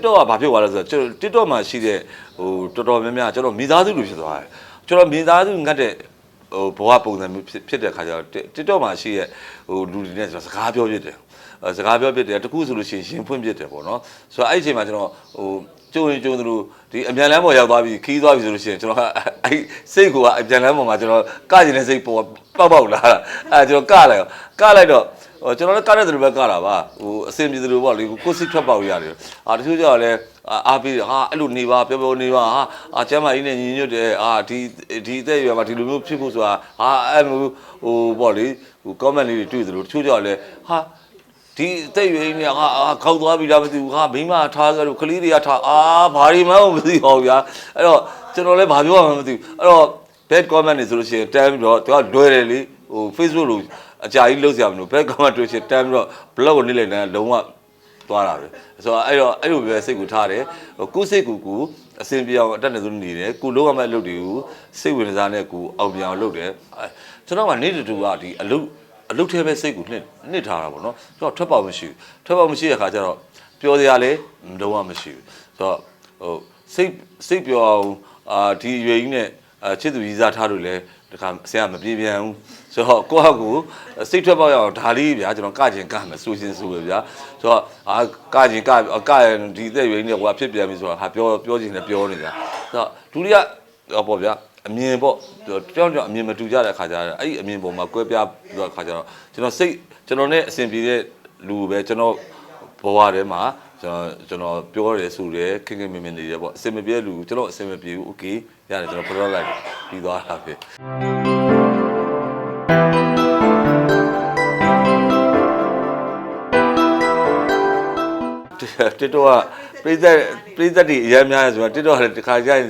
TikTok ကဘာဖြစ်သွားလဲဆိုတော့ကျွန်တော် TikTok မှာရှိတဲ့ဟိုတော်တော်များများကျွန်တော်မိသားစုလိုဖြစ်သွားတယ်ကျွန်တော်မိသားစုငတ်တဲ့ဟိုဘဝပုံစံမျိုးဖြစ်ဖြစ်တဲ့ခါကျတော့ TikTok မှာရှိတဲ့ဟိုလူတွေနဲ့ကျွန်တော်စကားပြောဖြစ်တယ်အဲစကားပြောဖြစ်တယ်တခုဆိုလို့ရှိရင်ရှင်ဖွင့်ဖြစ်တယ်ပေါ့နော်ဆိုတော့အဲ့ဒီအချိန်မှာကျွန်တော်ဟိုကျုံရင်ကျုံသလိုဒီအမြန်လမ်းပေါ်ရောက်သွားပြီခီးသွားပြီဆိုလို့ရှိရင်ကျွန်တော်ကအဲ့စိတ်ကအမြန်လမ်းပေါ်မှာကျွန်တော်ကကျင်တဲ့စိတ်ပေါ်ပေါက်ပေါက်လာတာအဲကျွန်တော်ကလိုက်ကလိုက်တော့ ဟိုကျွန်တော်လည်းကတဲ့သူတွေပဲကတာပါဟိုအစင်ပြေသူတွေပေါ့လေကိုစိတ်ထွက်ပေါက်ရတယ်အာတချို့ကြောင့်လည်းအားပေးဟာအဲ့လိုနေပါပြောပြောနေပါဟာအာကျမ်းမာကြီးနဲ့ညီညွတ်တယ်အာဒီဒီအသက်အရွယ်မှာဒီလိုမျိုးဖြစ်ဖို့ဆိုတာဟာအဲ့လိုဟိုပေါ့လေဟို comment လေးတွေတွေ့သလိုတချို့ကြောင့်လည်းဟာဒီအသက်အရွယ်ကြီးနဲ့ဟာအာခောက်သွားပြီလားမသိဘူးဟာမိမထားကြလို့ကလေးတွေကထားအာဘာတွေမှမသိပါဘူးဗျာအဲ့တော့ကျွန်တော်လည်းဘာပြောရမှမသိဘူးအဲ့တော့ bad comment တွေဆိုလို့ရှိရင်တန်းပြီးတော့သူကလွယ်တယ်လေဟို Facebook လို့ အကြာကြီးလုပ်စရာမလို bad comment တွေရှင်တန်းပြီးတော့ blog ကိုနေ့လိုက်တိုင်းလုံးဝသွားတာပဲဆိုတော့အဲ့တော့အဲ့လိုပဲစိတ်ကူထားတယ်ဟိုကိုယ်စိတ်ကူကူအစဉ်ပြေအောင်အတက်နေဆုံးနေတယ်ကိုလုံးဝမဲ့အလုပ်တွေကိုစိတ်ဝင်စားနဲ့ကိုအောင်ပြအောင်လုပ်တယ်အဲကျွန်တော်ကနေ့တူကဒီအလုပ်အလုပ်ထဲပဲစိတ်ကူနှစ်နှစ်ထားတာပေါ့နော်ကျွန်တော်ထွက်ပေါက်မရှိဘူးထွက်ပေါက်မရှိတဲ့ခါကျတော့ပျော်စရာလည်းလုံးဝမရှိဘူးဆိုတော့ဟိုစိတ်စိတ်ပျော်အောင်အာဒီအရွယ်ကြီးနဲ့အဲချစ်သူကြီးစားထားလို့လဲတခါဆရာမပြေပြန်ဘူး ဆိုတော့ကိုယ့်ဟာကိုယ်စိတ်ထွက်ပေါက်ရအောင်ဒါလေးဗျာကျွန်တော်ကကျင်ကမယ်ဆိုရှင်ဆိုပဲဗျာဆိုတော့အာကကျင်ကကရဒီအသက်ရွယ်ကြီးနဲ့ဟိုကဖြစ်ပြန်ပြီဆိုတော့ဟာပြောပြောချင်တယ်ပြောနေတာဆိုတော့ဒုတိယဟောပေါ့ဗျာအမြင်ပေါ့တောင်းတောင်းအမြင်မတူကြတဲ့အခါကျတော့အဲ့ဒီအမြင်ပေါ်မှာကွဲပြားပြီးတော့အခါကျတော့ကျွန်တော်စိတ်ကျွန်တော်နဲ့အဆင်ပြေတဲ့လူပဲကျွန်တော်ဘဝထဲမှာကျွန်တော်ကျွန်တော်ပြောတယ်ဆိုတယ်ခင်ခင်မင်မင်နေတယ်ပေါ့အဆင်မပြေတဲ့လူကျွန်တော်အဆင်မပြေဘူးโอเคရတယ်ကျွန်တော်ဖရောလိုက်ပြီးသွားတာပဲ တစ် တော့ကပြည်သက်ပြည်သက်တွေအများများဆိုတော့တစ်တော့ကတခါကျရင်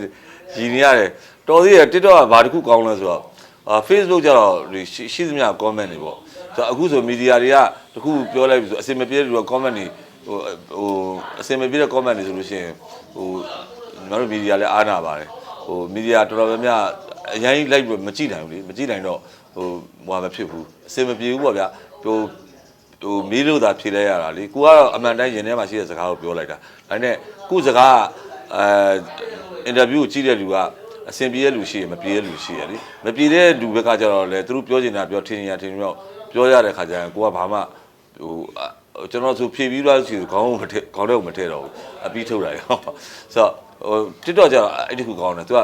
ရည်နေရတယ်တော်သေးတယ်တစ်တော့ကဘာတစ်ခုကောင်းလဲဆိုတော့အာ Facebook ကျတော့ဒီရှိရှိသမျှ comment တွေပေါ့ဆိုတော့အခုဆိုမီဒီယာတွေကတခုပြောလိုက်ပြီဆိုအစင်မပြေတဲ့လူက comment တွေဟိုဟိုအစင်မပြေတဲ့ comment တွေဆိုလို့ရှိရင်ဟိုညီမတို့မီဒီယာလည်းအားနာပါတယ်ဟိုမီဒီယာတော်တော်များများအရင်လိုက်ပြီးမကြည့်နိုင်ဘူးလေမကြည့်နိုင်တော့ဟိုဟိုမဖြစ်ဘူးအစင်မပြေဘူးပေါ့ဗျာဟို ဟိုမီးလို့သာဖြေလိုက်ရတာလေကိုကတော့အမှန်တိုင်းရင်ထဲမှာရှိတဲ့စကားကိုပြောလိုက်တာဒါနဲ့ကိုစကားအဲအင်တာဗျူးကိုကြည့်တဲ့လူကအဆင်ပြေတဲ့လူရှိရမပြေတဲ့လူရှိရလေမပြေတဲ့လူဘက်ကကျတော့လေသူတို့ပြောနေတာပြောထင်ရထင်တော့ပြောရတဲ့ခါကျရင်ကိုကဘာမှဟိုကျွန်တော်ဆိုဖြေပြီးသွားစီခေါင်းကိုမထည့်ခေါင်းထဲကိုမထည့်တော့ဘူးအပြီးထုတ်လိုက်ဆိုတော့ဟို TikTok ကျတော့အဲ့ဒီခုကောင်းတယ်သူက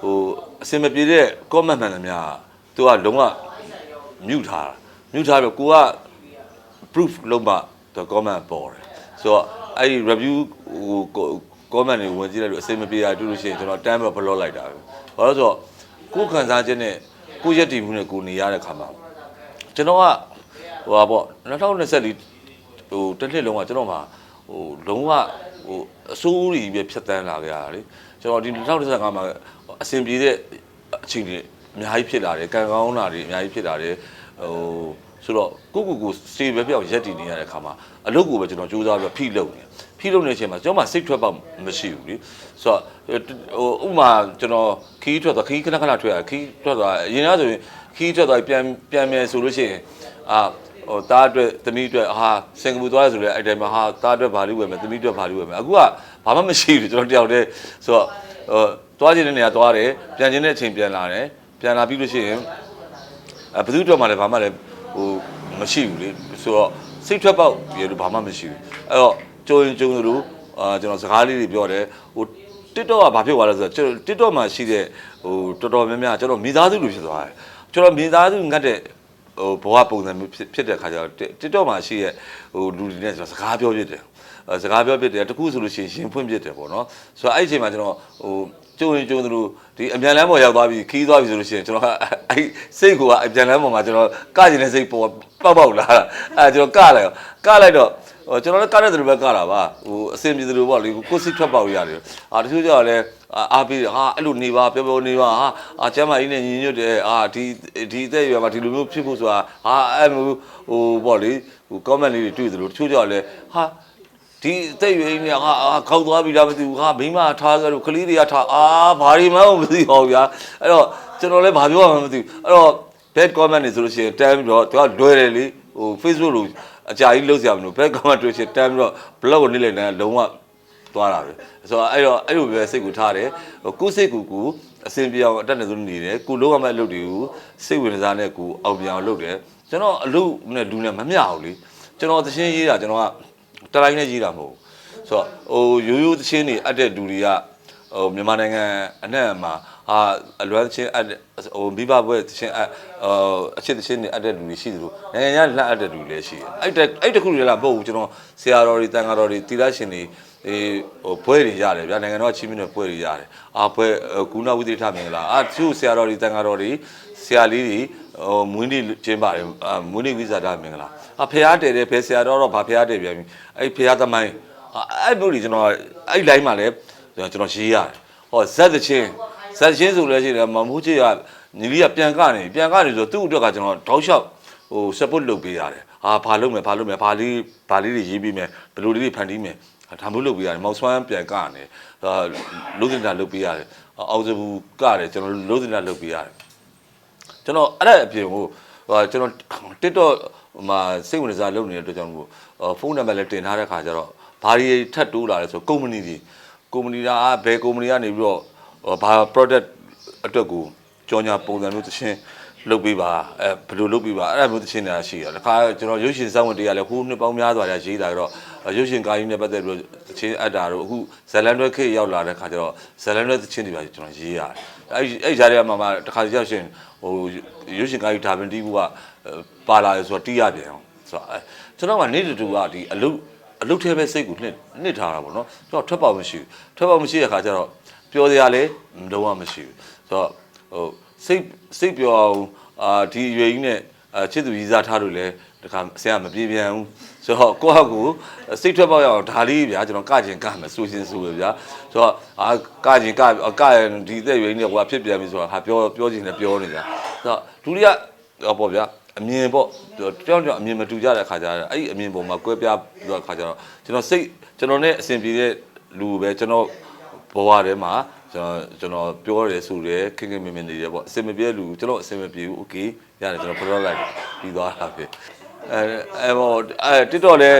ဟိုအဆင်မပြေတဲ့ comment မှန်သမျှသူကလုံးဝ mute ထားတာ mute ထားပြီးကိုက proof လုံးမှတော့ comment ပေါ်တယ်ဆိုတော့အဲ့ဒီ review ဟို comment တွေဝင်ကြည့်လိုက်လို့အစိမ့်မပြေတာတွေ့လို့ရှိရင်ကျွန်တော်တန်းပြီး block လိုက်တာပဲဘာလို့ဆိုတော့ကိုယ်ခံစားချက်နဲ့ကိုယ့်ရက်တည်မှုနဲ့ကိုယ်နေရတဲ့ခါမှာကျွန်တော်ကဟိုပါပေါ့2024ဟိုတစ်နှစ်လုံးကကျွန်တော်မှာဟိုလုံးဝဟိုအစိုးရပဲဖြတ်တန်းလာကြတာလေကျွန်တော်ဒီ2025မှာအဆင်ပြေတဲ့အချိန်တွေအများကြီးဖြစ်လာတယ်ကံကောင်းတာတွေအများကြီးဖြစ်လာတယ်ဟို ဆိုတော့ကိုကိုကိုစေပဲပြောက်ရက်တည်နေရတဲ့ခါမှာအလုပ်ကိုပဲကျွန်တော်စူးစမ်းပြီးဖိလုပ်နေဖိလုပ်နေတဲ့အချိန်မှာကျွန်တော်မှစိတ်ထွက်ပေါက်မရှိဘူးလေဆိုတော့ဟိုဥမာကျွန်တော်ခီးထွက်သွားခီးခဏခဏထွက်ရခီးထွက်သွားအရင်ကဆိုရင်ခီးထွက်သွားပြန်ပြန်မယ်ဆိုလို့ရှိရင်အာဟိုတားအတွက်သမီးအတွက်ဟာစင်ကာပူသွားရဆိုလဲအဲ့တိုင်းမှာဟာတားအတွက်ဘာလို့ဝယ်မယ်သမီးအတွက်ဘာလို့ဝယ်မယ်အခုကဘာမှမရှိဘူးကျွန်တော်တယောက်တည်းဆိုတော့ဟိုသွားခြင်းတဲ့နေရာသွားတယ်ပြန်ခြင်းတဲ့အချိန်ပြန်လာတယ်ပြန်လာပြီးလို့ရှိရင်အဲဘယ်သူအတွက်မှလည်းဘာမှလည်း ဟိုမရှိဘူးလေဆိုတော့စိတ်ထွက်ပေါက်ပြေလို့ဘာမှမရှိဘူးအဲ့တော့ကြုံရင်ကြုံသလိုအာကျွန်တော်စကားလေးတွေပြောတယ်ဟို TikTok ကဘာဖြစ်သွားလဲဆိုတော့ကျွန်တော် TikTok မှာရှိတဲ့ဟိုတော်တော်များများကျွန်တော်မိသားစုလိုဖြစ်သွားတယ်ကျွန်တော်မိသားစုငတ်တဲ့ ဟိုဘဝပုံစံမျိုးဖြစ်ဖြစ်တဲ့ခါကျတော့ TikTok မှာရှိတဲ့ဟိုလူတွေနဲ့ကျွန်တော်စကားပြောဖြစ်တယ်အဲစကားပြောဖြစ်တယ်တခုဆိုလို့ရှိရင်ရှင်ဖွင့်ဖြစ်တယ်ပေါ့နော်ဆိုတော့အဲ့ဒီအချိန်မှာကျွန်တော်ဟိုကျုံရင်ကျုံသလိုဒီအမြန်လမ်းပေါ်ရောက်သွားပြီခီးသွားပြီဆိုလို့ရှိရင်ကျွန်တော်ကအဲ့စိတ်ကအမြန်လမ်းပေါ်မှာကျွန်တော်ကကျင်တဲ့စိတ်ပေါ်ပေါက်ပေါက်လာတာအဲကျွန်တော်ကလိုက်ကလိုက်တော့ ဟိုကျွန်တော်လည်းကတဲ့သူတွေပဲကတာပါဟိုအစင်ပြေသူတွေပေါ့လေကိုစိတ်ထွက်ပေါက်ရတယ်အာတချို့ကြောင့်လည်းအားပေးဟာအဲ့လိုနေပါပြောပြောနေပါဟာအာကျမ်းမာကြီးနဲ့ညီညွတ်တယ်အာဒီဒီအသက်အရွယ်မှာဒီလိုမျိုးဖြစ်ဖို့ဆိုတာဟာအဲ့လိုဟိုပေါ့လေဟို comment လေးတွေတွေ့သလိုတချို့ကြောင့်လည်းဟာဒီအသက်အရွယ်ကြီးနဲ့ဟာခောက်သွားပြီလားမသိဘူးဟာမိမထားကြလို့ကလေးတွေကထားအာဘာတွေမှမသိပါဘူးဗျာအဲ့တော့ကျွန်တော်လည်းဘာပြောမှမသိဘူးအဲ့တော့ bad comment တွေဆိုလို့ရှိရင်တန်းပြီးတော့သူကလွယ်တယ်လေဟို Facebook လို့ အကြာကြီးလုပ်စရာမလို bad comment တွေရှင်တန်းပြီးတော့ blog ကိုနေ့လည်တိုင်းလုံးဝသွားတာပဲဆိုတော့အဲ့တော့အဲ့လိုပဲစိတ်ကူထားတယ်ဟိုကိုယ်စိတ်ကူကူအစဉ်ပြေအောင်အတက်နေဆုံးနေတယ်ကိုလုံးဝမဲ့အလုပ်တွေကိုစိတ်ဝင်စားနဲ့ကိုအောင်ပြောင်လုပ်တယ်ကျွန်တော်အလုပ်နဲ့လူနဲ့မမျှဘူးလေကျွန်တော်သချင်းရေးတာကျွန်တော်ကတတိုင်းနဲ့ရေးတာမဟုတ်ဘူးဆိုတော့ဟိုရိုးရိုးသချင်းတွေအပ်တဲ့လူတွေကဟိုမြန်မာနိုင်ငံအနှံ့မှာ ဟာအလွမ်းသချင်းအပ်တဲ့ဟိုမိဘဘွဲသချင်းအပ်ဟိုအချစ်သချင်းတွေအပ်တဲ့လူတွေရှိသလိုနိုင်ငံခြားလက်အပ်တဲ့လူတွေလည်းရှိတယ်အဲ့တက်အဲ့တခုတွေလားမဟုတ်ဘူးကျွန်တော်ဆရာတော်တွေတန်ဃာတော်တွေတိရရှင်တွေအေးဟိုဘွဲတွေရတယ်ဗျာနိုင်ငံတော်ချင်းမြင့်တဲ့ဘွဲတွေရတယ်အာဘွဲကုဏဝိသေထမင်္ဂလာအာသူဆရာတော်တွေတန်ဃာတော်တွေဆရာလေးတွေဟိုမွေးနေ့ကျင်းပါတယ်အာမွေးနေ့ဝိဇာတမင်္ဂလာအာဖះတယ်တယ်ဖဲဆရာတော်တော့ဗာဖះတယ်ပြန်ပြီအဲ့ဖះသမိုင်းအဲ့မျိုးတွေကျွန်တော်အဲ့ line မှာလည်းကျွန်တော်ရေးရတယ်ဟောဇက်သချင်း ဇက်ချင်းဆိုလည်းရှိတယ်မမိုးချေကညီလေးကပြန်ကနေပြန်ကနေဆိုသူ့အတွက်ကကျွန်တော်တောက်လျှောက်ဟို support လုပ်ပေးရတယ်အာဘာလုပ်မယ်ဘာလုပ်မယ်ဘာလေးဘာလေးတွေရေးပြီးမယ်ဘယ်လိုလေးတွေဖန်တီးမယ်ဒါမျိုးလုပ်ပေးရတယ်မောက်ဆွမ်းပြန်ကနေအာလုံးစင်တာလုပ်ပေးရတယ်အောင်စဘူးကတယ်ကျွန်တော်လုံးစင်တာလုပ်ပေးရတယ်ကျွန်တော်အဲ့ဒါအပြင်ကိုဟိုကျွန်တော် TikTok မှာစိတ်ဝင်စားလုပ်နေတဲ့အတွက်ကြောင့်မို့ဖုန်းနံပါတ်လည်းတင်ထားတဲ့ခါကျတော့ဘာတွေထပ်တိုးလာလဲဆိုကုမ္ပဏီတွေကုမ္ပဏီကဘယ်ကုမ္ပဏီကနေပြီးတော့ ဘာ product အတွက်ကိုကြော်ညာပုံစံမျိုးသချင်းလုပ်ပေးပါအဲဘယ်လိုလုပ်ပေးပါအဲ့ဒါမျိုးသချင်းတွေရှိတယ်တခါကျွန်တော်ရုပ်ရှင်စောင့်ဝင်တရားလဲဟိုးနှစ်ပေါင်းများစွာတည်းရေးတာတော့ရုပ်ရှင်ကားကြီးနဲ့ပတ်သက်ပြီးတော့သချင်းအပ်တာတော့အခုဇလန်တွဲခေတ်ရောက်လာတဲ့ခါကျတော့ဇလန်တွဲသချင်းတွေပါကျွန်တော်ရေးရတယ်အဲ့အဲ့ဂျားတွေကမှမှတခါကြောက်ရှင်ဟိုရုပ်ရှင်ကားကြီးဒါပင်တီးဘူးကပါလာရဆိုတော့တီးရပြန်အောင်ဆိုတော့ကျွန်တော်ကနေ့တူကဒီအလုအလုထဲပဲစိတ်ကိုနှစ်နှစ်ထားတာပေါ့နော်ကျွန်တော်ထွက်ပေါက်မရှိဘူးထွက်ပေါက်မရှိတဲ့ခါကျတော့ ပြောစရာလည်းလုံးဝမရှိဘူးဆိုတော့ဟိုစိတ်စိတ်ပြောအောင်အာဒီအရွယ်ကြီးနဲ့အချစ်သူကြီးစားထားလို့လဲတခါဆရာမပြေပြန်ဘူးဆိုတော့ကိုယ့်ဟာကိုစိတ်ထွက်ပေါက်ရအောင်ဒါလေးဗျာကျွန်တော်ကကျင်ကမယ်ဆိုရှင်ဆိုရဗျာဆိုတော့အာကကျင်ကကဒီသက်ရွယ်ကြီးနဲ့ဟိုဖြစ်ပြန်ပြီဆိုတော့ဟာပြောပြောချင်တယ်ပြောနေကြဆိုတော့ဒုတိယဟောပေါ့ဗျာအမြင်ပေါ့တယောက်တယောက်အမြင်မတူကြတဲ့ခါကျတော့အဲ့ဒီအမြင်ပေါ်မှာကွဲပြားပြီးတော့ခါကျတော့ကျွန်တော်စိတ်ကျွန်တော်နဲ့အဆင်ပြေတဲ့လူပဲကျွန်တော် ဘဝထဲမှာကျွန်တော်ကျွန်တော်ပြောရဲဆိုရဲခင်ခင်မင်မင်နေတယ်ပေါ့အဆင်မပြေလူကျွန်တော်အဆင်မပြေဘူးโอเคရတယ်ကျွန်တော် product လိုက်ပြီးသွားတာပဲအဲအဲပေါ့အဲ TikTok လဲ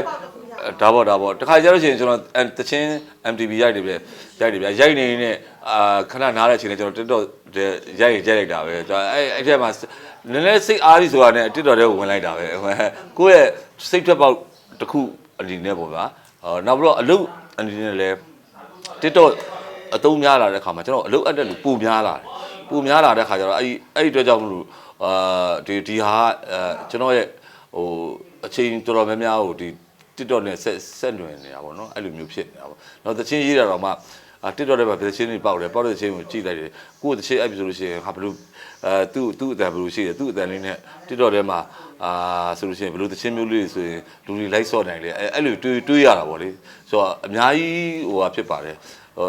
ဒါပေါ့ဒါပေါ့တခါကျတော့ရှင်ကျွန်တော်တချင်း MTV ရိုက်တယ်ပဲရိုက်တယ်ဗျရိုက်နေနေအာခဏနားတဲ့အချိန်နဲ့ကျွန်တော် TikTok ရိုက်ရိုက်လိုက်တာပဲကျွန်တော်အဲအဲ့ထဲမှာနည်းနည်းစိတ်အားကြီးဆိုတာနဲ့ TikTok ထဲဝင်လိုက်တာပဲကိုယ့်ရဲ့စိတ်ထွက်ပေါက်တစ်ခုအနေနဲ့ပေါ့ဗျာဟောနောက်ပြီးတော့အလုပ်အနေနဲ့လဲ TikTok အသုံးများလာတဲ့ခါမှာကျွန်တော်အလုပ်အပ်တဲ့လူပုံများလာတယ်ပုံများလာတဲ့ခါကျတော့အဲ့ဒီအဲ့ဒီအတွက်ကြောင့်မလို့အာဒီဒီဟာအဲကျွန်တော်ရဲ့ဟိုအချိန်တော်တော်များများဟိုဒီ TikTok နဲ့ဆက်ဆက်လွင်နေတာပေါ့နော်အဲ့လိုမျိုးဖြစ်နေတာပေါ့တော့တချင်းရေးတာတော့မှအာ TikTok ထဲမှာတချင်းတွေပေါက်တယ်ပေါက်တဲ့ချင်းကိုကြည့်လိုက်တယ်ကိုယ်တချင်းအဲ့ပြီဆိုလို့ရှိရင်ဟာဘလို့အဲသူ့သူ့အတန်ဘလို့ရှိတယ်သူ့အတန်လေးနဲ့ TikTok ထဲမှာအာဆိုလို့ရှိရင်ဘလို့တချင်းမျိုးလေးဆိုရင်လူတွေလိုက်ဆော့နိုင်လေအဲ့အဲ့လိုတွေးတွေးရတာပေါ့လေဆိုတော့အများကြီးဟိုဟာဖြစ်ပါတယ်ဟို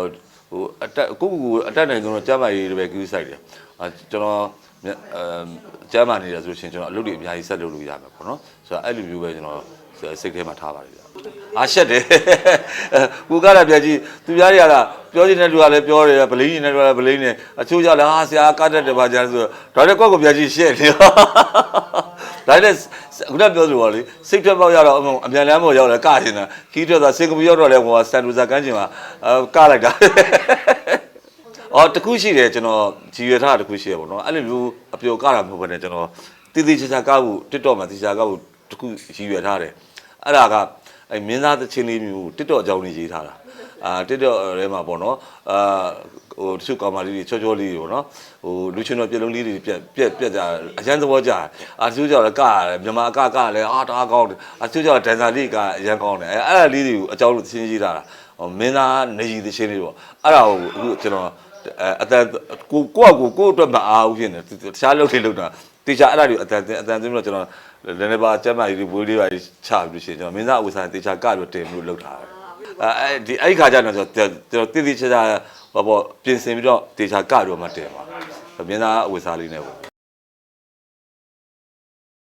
ဟိုအတက်ကိုကိုအတက်နိုင်ဆုံးတော့ကျမ်းမာရေးတွေပဲကူးဆိုင်တယ်အာကျွန်တော်အဲကျမ်းမာနေတယ်ဆိုလို့ရှိရင်ကျွန်တော်အလုပ်တွေအများကြီးဆက်လုပ်လို့ရမယ်ပေါ့နော်ဆိုတော့အဲ့လိုမျိုးပဲကျွန်တော်စိတ်ထဲမှာထားပါတယ်ဗျအားရှက်တယ်ကိုကလည်းပြကြည့်သူများတွေကလားပြောချင်တဲ့လူကလည်းပြောတယ်ဗလိန်းနေတဲ့လူကလည်းဗလိန်းနေအချို့ကြလည်းဟာဆရာကတ်တဲ့ပါကြဆိုတော့ဒါလည်းကိုယ့်ကိုပြကြည့်ရှက်နေ ဒါလည်းခုနပြောသလိုပါလေစိတ်ထွက်ပေါက်ရတော့အမြန်လမ်းပေါ်ရောက်လဲကချင်တာခီးထွက်သွားစင်ကာပူရောက်တော့လဲဟိုစန်ဒူဇာကန်းချင်မှာအဲကလိုက်တာအော်တခုရှိတယ်ကျွန်တော်ကြည်ရထားတခုရှိရပေါ့နော်အဲ့လိုမျိုးအပျော်ကတာမဟုတ်ဘဲနဲ့ကျွန်တော်တည်တည်ချာချာကဖို့ TikTok မှာတည်ချာကဖို့တခုရည်ရွယ်ထားတယ်အဲ့ဒါကအဲ့မင်းသားသချင်းလေးမျိုး TikTok အကြောင်းလေးရေးထားတာအာ TikTok ထဲမှာပေါ့နော်အာ ဟိုတချို့ကောင်မလေးတွေချောချောလေးတွေပေါ့နော်ဟိုလူချင်းတော်ပြက်လုံးလေးတွေပြက်ပြက်ပြက်ကြအရန်သဘောကြအာတချို့ကြောင့်လည်းကရတယ်မြန်မာအကကလည်းအာတအားကောင်းတယ်အချို့ကြောင့်ဒန်ဆာလေးကအရန်ကောင်းတယ်အဲ့အဲ့ဒါလေးတွေကိုအကြောင်းလို့သချင်းရေးထားတာဟိုမင်းသားနေကြီးသချင်းလေးပေါ့အဲ့ဒါကိုအခုကျွန်တော်အတန်ကိုကိုကကိုကိုအတွက်မအားဘူးဖြစ်နေတခြားလုပ်တွေလုပ်တာတေချာအဲ့ဒါတွေအတန်အတန်သိလို့ကျွန်တော်လည်းလည်းပါကျမ်းမာရေးတွေဘွေးလေးပါချပြီးရှင်ကျွန်တော်မင်းသားအဝစားတေချာကပြီးတင်လို့လုပ်တာအဲအဲဒီအဲ့ခါကျတော့ကျွန်တော်ကျွန်တော်တိတိကျကျ ဟောပေါ့ပြင်ဆင်ပြီးတော့တေချာကပြီးတော့မှတင်ပါမင်းသားအဝစားလေးနဲ့ပေါ့